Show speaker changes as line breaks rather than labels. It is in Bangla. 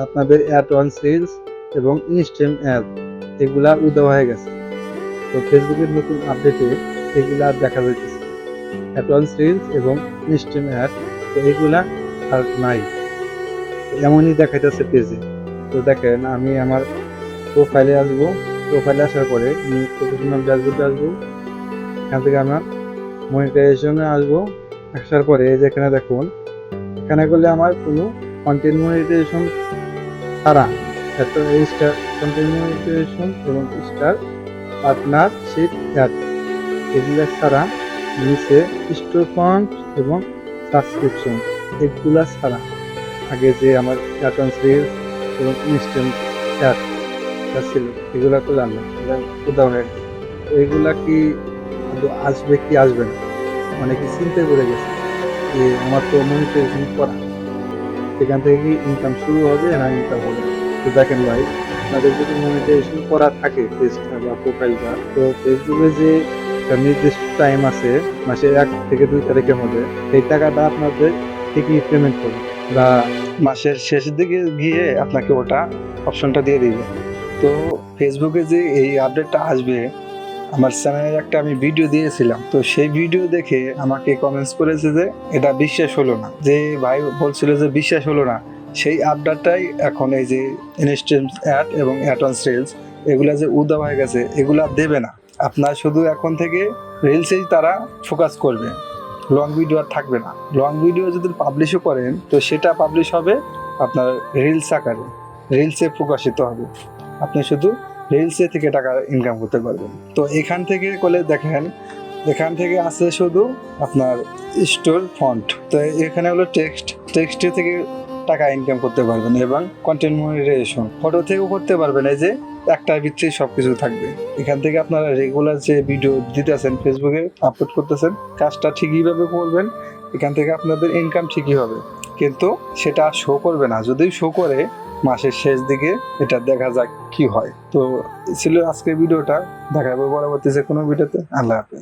আপনাদের অ্যাড ওয়ান সেলস এবং ইনস্টেম অ্যাপ এগুলা উদয় হয়ে গেছে। তো ফেসবুকের নতুন আপডেটে এগুলা দেখা যাইতেছে। অ্যাড ওয়ান সেলস এবং ইনস্টেম অ্যাপ তো এগুলা আর নাই। এমনই দেখাইতেছে পেজে তো দেখেন, আমি আমার প্রোফাইলে আসব। প্রোফাইলে আসার পরে প্রফেশনাল ড্যাশবোর্ডে আসব। এখান থেকে আমার মনিটাইজেশনে আসব। আসার পরে এই যে এখানে দেখুন, এখানে করলে আমার কোনো কন্টেন্ট মনিটাইজেশন এত স্টার কন্টেন্ট মনিটাইজেশন এবং স্টার পার্টনারশিপ অ্যাড এগুলো ছাড়া নিচে স্টোর ফান্ড এবং সাবস্ক্রিপশন এগুলা ছাড়া। আগে যে আমার অ্যাটন সিরিজ এবং ইনস্ট্যান্ট অ্যাড ছিল, এগুলো তো জানলাম এগুলা উদাহরণ তো এগুলা কি আসবে কি আসবে না? অনেকে চিন্তা করে গেছে যে আমার তো মনিটাইজেশন করা সেখান থেকে কি ইনকাম শুরু হবে না ইনকাম হবে? তো দেখেন ভাই, আপনাদের যদি মনিটাইজেশন করা থাকে পেজটা বা প্রোফাইলটা তো ফেসবুকে যে নির্দিষ্ট টাইম আছে মাসের এক থেকে দুই তারিখের মধ্যে, সেই টাকাটা আপনাদের ঠিকই পেমেন্ট করবে বা মাসের শেষের দিকে গিয়ে আপনাকে ওটা অপশনটা দিয়ে দিবে তো ফেসবুকে যে এই আপডেটটা আসবে আমার চ্যানেলের একটা আমি ভিডিও দিয়েছিলাম। তো সেই ভিডিও দেখে আমাকে কমেন্টস করেছে যে, এটা বিশ্বাস হলো না। যে ভাই বলছিল যে, বিশ্বাস হলো না। সেই আপডেটটাই এখন এই যে ইনস্ট্যান্ট অ্যাড এবং অ্যাডভান্স রিলস এগুলা যে উদা হয়ে গেছে, এগুলা দেবে না। আপনার শুধু এখন থেকে রিলসেই তারা ফোকাস করবে। লং ভিডিও আর থাকবে না। লং ভিডিও যদি পাবলিশও করেন, তো সেটা পাবলিশ হবে আপনার রিলস আকারে। রিলসে প্রকাশিত হবে। আপনি শুধু রিলসে থেকে টাকা ইনকাম করতে পারবেন। তো এখান থেকে করলে দেখেন, এখান থেকে আছে শুধু আপনার স্টোর ফন্ট তো এখানে হলো টেক্সট টেক্সট থেকে টাকা ইনকাম করতে পারবেন এবং কন্টেন্ট মনিটাইজেশন ফটো থেকেও করতে পারবেন, এই যে একটার ভিতরে সব কিছু থাকবে। এখান থেকে আপনারা রেগুলার যে ভিডিও দিতেছেন ফেসবুকে আপলোড করতেছেন, কাজটা ঠিকইভাবে করবেন, এখান থেকে আপনাদের ইনকাম ঠিকই হবে। কিন্তু সেটা শো করবে না। যদি শো করে মাসের শেষ দিকে এটা দেখা যাক কি হয়। তো ছিল আজকের ভিডিওটা। দেখা যাবে পরবর্তী যে কোনো ভিডিওতে। আল্লাহ হাফেজ।